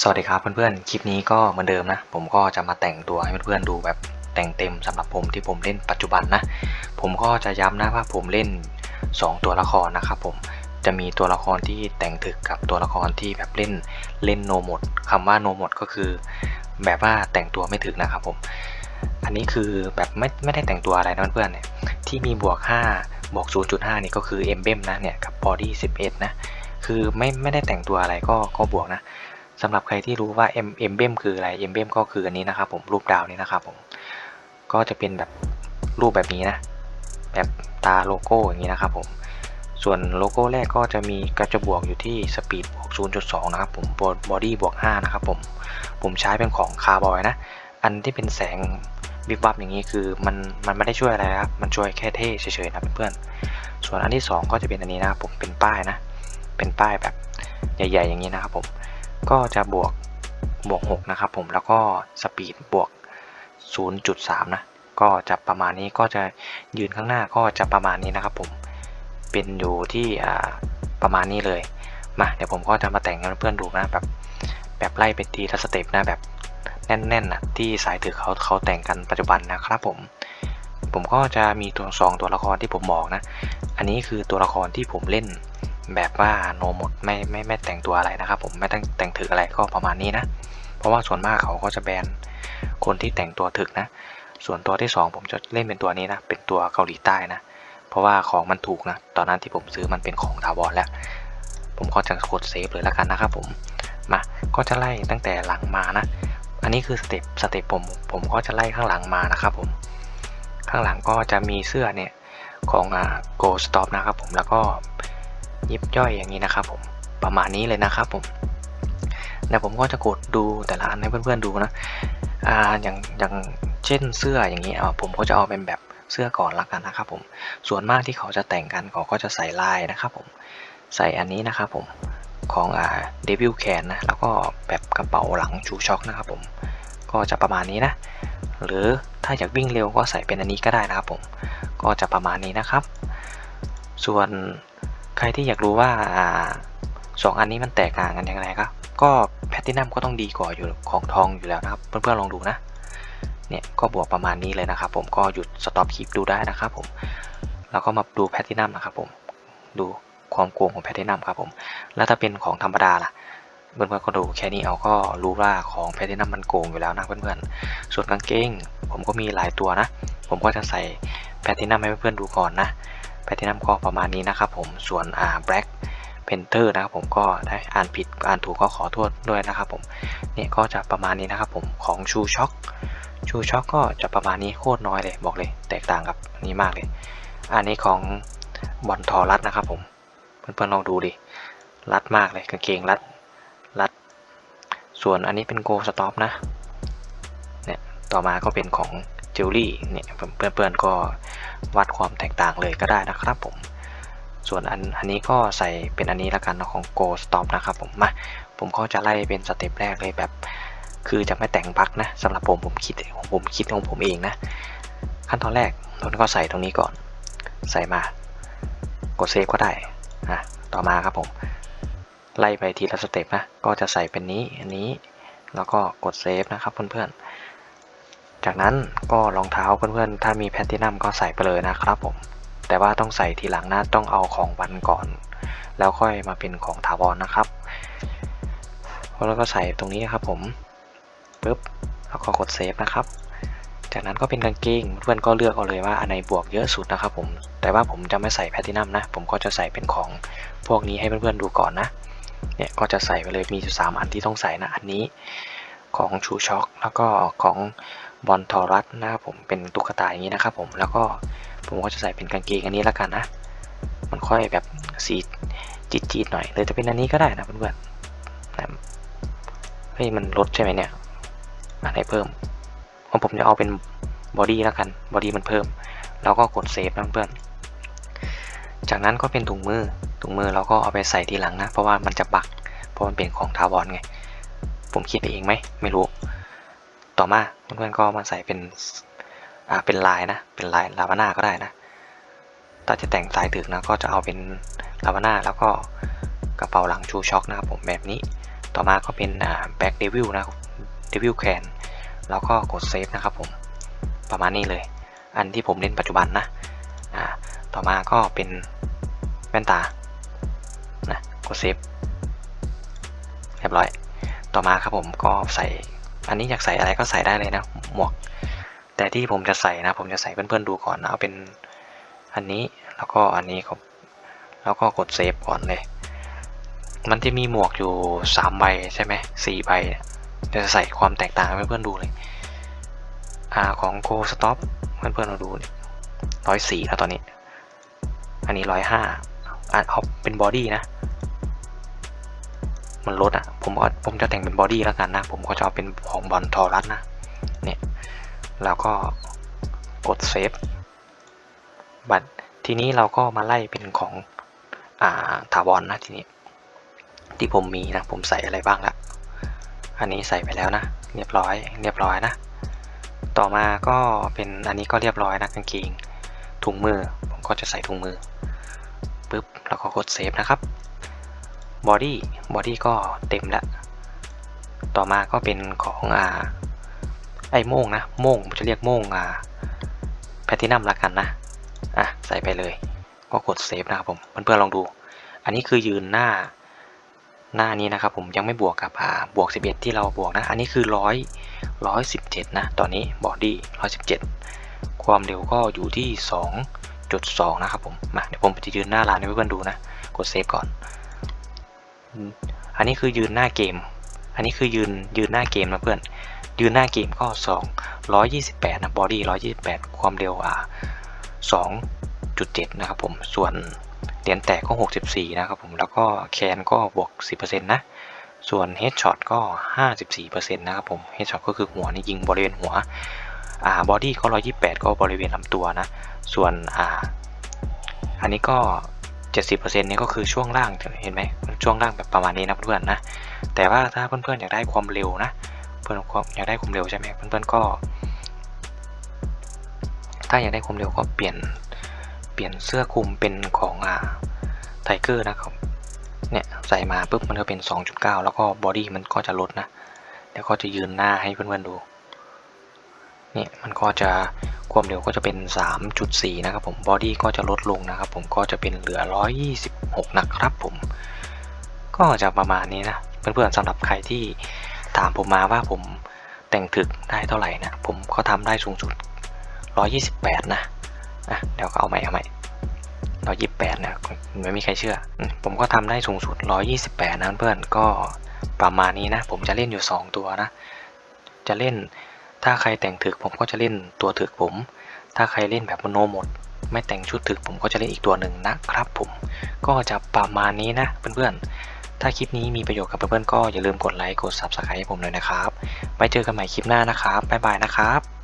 สวัสดีครับเพื่อนๆ คลิปนี้ก็เหมือนเดิมนะ ผมก็จะมาแต่งตัวให้เพื่อนๆดูแบบแต่งเต็มสำหรับผมที่ผมเล่นปัจจุบันนะ ผมก็จะย้ำนะว่าผมเล่น 2 ตัวละครนะครับผม จะมีตัวละครที่แต่งถึกกับตัวละครที่แบบเล่นเล่นโนหมดคำว่าโนหมดก็คือ แบบว่าแต่งตัวไม่ถึกนะครับผม อันนี้คือแบบไม่ไม่ได้แต่งตัวอะไรนะเพื่อนๆเนี่ย ที่มีบวก 5 บวก 0.5 นี่ก็คือเอ็มเบมนะเนี่ยกับบอดี้11 นะ คือไม่ไม่ได้แต่งตัวอะไรก็ก็บวกนะ สำหรับใครที่รู้ว่า M M B M คืออะไร M B M ก็คืออันนี้นะครับผมรูปดาวนี้นะครับผมก็จะเป็นแบบรูปแบบนี้นะ แบบตาโลโก้อย่างนี้นะครับผมส่วนโลโก้แรกก็จะมีกระจบวกอยู่ที่สปีดบวก0.2 นะครับผมบอดี้บวก5นะครับผมผมใช้เป็นของคาร์บอยนะ อันที่เป็นแสงวิบวับอย่างนี้คือมันมันไม่ได้ช่วยอะไรครับ มันช่วยแค่เท่เฉยๆนะเพื่อนๆส่วนอันที่ 2 ก็จะเป็นอันนี้นะครับผมเป็นป้ายนะ เป็นป้ายแบบใหญ่ ๆ อย่างนี้นะครับผม ก็จะบวกบวก 6 นะครับผมแล้วก็สปีดบวก 0.3 นะ ก็จะประมาณนี้ก็จะยืนข้างหน้าก็จะประมาณนี้นะครับผมเป็นอยู่ที่ประมาณนี้เลยมาเดี๋ยวผมก็จะมาแต่งให้เพื่อนดูนะแบบแบบไล่เป็นทีละสเต็ปนะแบบแน่นๆนะที่สายถือเขาเขาแต่งกันปัจจุบันนะครับผม ผมก็จะมีตัวสองตัวละครที่ผมบอกนะ อันนี้คือตัวละครที่ผมเล่น แบบว่าโนหมดไม่ไม่ไม่แต่งตัวอะไรนะครับ ผมไม่แต่งแต่งถึกอะไรก็ประมาณนี้นะ เพราะว่าส่วนมากเขาก็จะแบนคนที่แต่งตัวถึกนะ ส่วนตัวที่ 2 ผมจะเล่นเป็นตัวนี้นะ เป็นตัวเกาหลีใต้นะ เพราะว่าของมันถูกนะ ตอนนั้นที่ผมซื้อมันเป็นของถาวรแล้ว ผมก็จะกดเซฟเลยแล้วกันนะครับผม มาก็จะไล่ตั้งแต่หลังมานะ อันนี้คือสเต็ปสเต็ปผมผมก็จะไล่ข้างหลังมานะครับผม ข้างหลังก็จะมีเสื้อเนี่ยของอ่า Go Stop นะครับผมแล้วก็ ยิบย่อยอย่างนี้นะครับผมประมาณนี้เลยนะครับผมเดี๋ยวผมก็จะกดดูแต่ละอันให้เพื่อนๆดูนะอ่าอย่างอย่างเช่นเสื้ออย่างนี้อ่าผมก็จะเอาเป็นแบบเสื้อก่อนละกันนะครับผมส่วนมากที่เขาจะแต่งกันเขาก็จะใส่ลายนะครับผมใส่อันนี้นะครับผมของอ่าเดวิลแคนนะแล้วก็แบบกระเป๋าหลังชูช็อคนะครับผมก็จะประมาณนี้นะ หรือถ้าอยากวิ่งเร็วก็ใส่เป็นอันนี้ก็ได้นะครับผมก็จะประมาณนี้นะครับ ส่วน ใครที่อยากรู้ว่าสองอันนี้มันแตกต่างกันอย่างไรครับก็แพตตินัมก็ต้องดีกว่าอยู่ของทองอยู่แล้วนะครับ เพื่อนๆลองดูนะเนี่ยก็บวกประมาณนี้เลยนะครับผมก็หยุดสต็อปคลิปดูได้นะครับผมแล้วก็มาดูแพตตินัมนะครับผมดูความโกงของแพตตินัมครับผมแล้วถ้าเป็นของธรรมดาล่ะเพื่อนๆก็ดูแค่นี้เอาก็รู้ว่าของแพตตินัมมันโกงอยู่แล้วนะเพื่อนๆส่วนกางเกงผมก็มีหลายตัวนะ ผมก็จะใส่แพตตินัมให้เพื่อนๆดูก่อนนะ แพตตินัมก็ประมาณนี้นะครับผมส่วนอ่าแบล็กเพนเตอร์นะครับผมก็ได้อ่านผิดอ่านถูกก็ขอโทษด้วยนะครับผมเนี่ยก็จะประมาณนี้นะครับผมของชูช็อคชูช็อคก็จะประมาณนี้โคตรน้อยเลยบอกเลย แตกต่างกับนนี้มากเลย อันนี้ของบอลทอรัดนะครับผมเพื่อนๆลองดูดิรัดมากเลยกางเกงรัดรัด ส่วนอันนี้เป็นโกสต็อปนะเนี่ยต่อมาก็เป็นของ จิวลี่เนี่ยเพื่อนๆก็วัดความแตกต่างเลยก็ได้นะครับผม ส่วนอันอันนี้ก็ใส่เป็นอันนี้ล้วกันของ Go Stop นะครับผมมาผมก็จะไล่เป็นสเต็ปแรกเลยแบบ คือจะไม่แต่งบักนะสำหรับผมผมคิดของผมคิดของผมเองนะ ขั้นตอนแรกเราก็ใส่ตรงนี้ก่อน ใส่มากดเซฟก็ได้นะต่อมาครับผมไล่ไปทีละสเต็ปนะ ก็จะใส่เป็นนี้ อันนี้ แล้วก็กดเซฟนะครับเพื่อนๆ จากนั้นก็รองเท้าเพื่อนๆ ถ้ามีแพตตินัมก็ใส่ไปเลยนะครับผม แต่ว่าต้องใส่ทีหลังนะต้องเอาของวันก่อน แล้วค่อยมาเป็นของถาวรนะครับ แล้วก็ใส่ตรงนี้ครับผมปุ๊บแล้วก็กดเซฟนะครับ จากนั้นก็เป็นกางเกงเพื่อนก็เลือกเอาเลยว่าอันไหนบวกเยอะสุดนะครับผม แต่ว่าผมจะไม่ใส่แพตตินัมนะ ผมก็จะใส่เป็นของพวกนี้ให้เพื่อนๆดูก่อนนะ เนี่ยก็จะใส่ไปเลยมีอยู่สามอันที่ต้องใส่นะอันนี้ของชูช็อคแล้วก็ของ บอลทอรัสนะครับผมเป็นตุ๊กตาอย่างนี้นะครับผมแล้วก็ผมก็จะใส่เป็นกางเกงอันนี้แล้วกันนะ มันค่อยแบบสีจีดๆหน่อยเลยจะเป็นอันนี้ก็ได้นะเพื่อนๆนะเฮ้ยมันลดใช่ไหมเนี่ยอันไหนเพิ่มของผมจะเอาเป็นบอดี้แล้วกันบอดี้มันเพิ่ม แล้วก็กดเซฟนะเพื่อนจากนั้นก็เป็นถุงมือถุงมือเราก็เอาไปใส่ทีหลังนะ เพราะว่ามันจะบักเพราะมันเป็นของทาวอนไง ผมคิดเองไหมไม่รู้ ต่อมาเพื่อนๆก็มาใส่เป็นอ่าเป็นลายนะ เป็นลายลาวาน่าก็ได้นะ ถ้าจะแต่งสายถึกนะก็จะเอาเป็นลาวาน่าแล้วก็กระเป๋าหลังชูช็อคนะครับผมแบบนี้ ต่อมาก็เป็นอ่า back devil นะ devil can แล้วก็กดเซฟนะครับผมประมาณนี้เลย อันที่ผมเล่นปัจจุบันนะอ่าต่อมาก็เป็นแว่นตานะกดเซฟเรียบร้อย ต่อมาครับผมก็ใส่ อันนี้อยากใส่อะไรก็ใส่ได้เลยนะหมวก แต่ที่ผมจะใส่นะ ผมจะใส่เพื่อนๆดูก่อนนะเอาเป็นอันนี้แล้วก็อันนี้ครับแล้วก็กดเซฟก่อนเลย มันจะมีหมวกอยู่สามใบใช่ไหมสี่ใบจะใส่ความแตกต่างให้เพื่อนๆดูเลยอ่าของ Go Stop เพื่อนๆเราดูร้อยสี่แล้วตอนนี้ อันนี้ร้อยห้าอ่าเอาเป็นบอดี้นะ มันลดอะ ผมเอาผมจะแต่งเป็นบอดี้แล้วกันนะ ผมก็จะเอาเป็นของบอลทอรัสนะ เนี่ยแล้วก็กดเซฟบัตรทีนี้เราก็มาไล่เป็นของอ่าถาวรนนะทีนี้ ที่ผมมีนะ ผมใส่อะไรบ้างละอันนี้ใส่ไปแล้วนะ เรียบร้อย เรียบร้อยนะ ต่อมาก็เป็นอันนี้ก็เรียบร้อยนะกางเกงถุงมือ ผมก็จะใส่ถุงมือปุ๊บแล้วก็กดเซฟนะครับ บอดี้บอดี้ก็เต็มแล้วต่อมาก็เป็นของอ่าไอ้โม่งนะโม่งจะเรียกโม่งอ่าแพทินัมละกันนะอะใส่ไปเลย ก็กดเซฟนะครับผมเพื่อนๆลองดู อันนี้คือยืนหน้าหน้านี้นะครับผมยังไม่บวกกับอ่าบวก 11 ที่เราบวกนะ อันนี้คือร้อยร้อยสิบเจ็ดนะ ตอนนี้บอดี้ร้อยสิบเจ็ดความเร็วก็อยู่ที่ 2.2 นะครับผมมาเดี๋ยวผมจะยืนหน้าร้านให้เพื่อนๆดูนะ กดเซฟก่อน อันนี้คือยืนหน้าเกม อันนี้คือยืนยืนหน้าเกมนะเพื่อน ยืนหน้าเกมก็2 128นะบอดี้128 ความเร็วอ่า2.7 นะครับผม ส่วนเหรียญแตกก็ 64 นะครับผม แล้วก็แคนก็บวก 10%นะ ส่วนเฮดช็อตก็ 54%นะครับผม เฮดช็อตก็คือหัวนี่ยิงบริเวณหัว อ่า บอดี้ก็ 128 ก็บริเวณลำตัวนะ ส่วนอ่า อันนี้ก็ 70%นี่ก็คือช่วงล่างเห็นไหมช่วงล่างแบบประมาณนี้นะเพื่อนๆนะแต่ว่าถ้าเพื่อนๆอยากได้ความเร็วนะเพื่อนอยากได้ความเร็วใช่ไหมเพื่อนๆก็ ถ้าอยากได้ความเร็วก็เปลี่ยนเปลี่ยนเสื้อคลุมเป็นของอ่าไทเกอร์นะครับเนี่ยใส่มาปุ๊บมันก็เป็น 2.9 แล้วก็บอดี้มันก็จะลดนะเดี๋ยวก็จะยืนหน้าให้เพื่อนๆดูเนี่ยมันก็จะ ความเร็วก็จะเป็น 3.4 นะครับผมบอดี้ก็จะลดลงนะครับผมก็จะเป็นเหลือ 126 นะครับผม ก็จะประมาณนี้นะ เพื่อนๆสำหรับใครที่ถามผมมาว่าผมแต่งถึกได้เท่าไหร่นะ ผมก็ทำได้สูงสุด 128 นะอะเดี๋ยวก็เอาใหม่เอาใหม่128 นะไม่มีใครเชื่อ ผมก็ทำได้สูงสุด 128 นะเพื่อนก็ประมาณนี้นะ ผมจะเล่นอยู่ 2 ตัวนะ จะเล่น ถ้าใครแต่งถึกผมก็จะเล่นตัวถึกผม ถ้าใครเล่นแบบโนหมด ไม่แต่งชุดถึกผมก็จะเล่นอีกตัวหนึ่งนะครับผม ก็จะประมาณนี้นะเพื่อนๆ ถ้าคลิปนี้มีประโยชน์กับเพื่อนๆก็อย่าลืมกดไลค์กด Subscribe ให้ผมเลยนะครับ ไว้เจอกันใหม่คลิปหน้านะครับบ๊ายบายนะครับ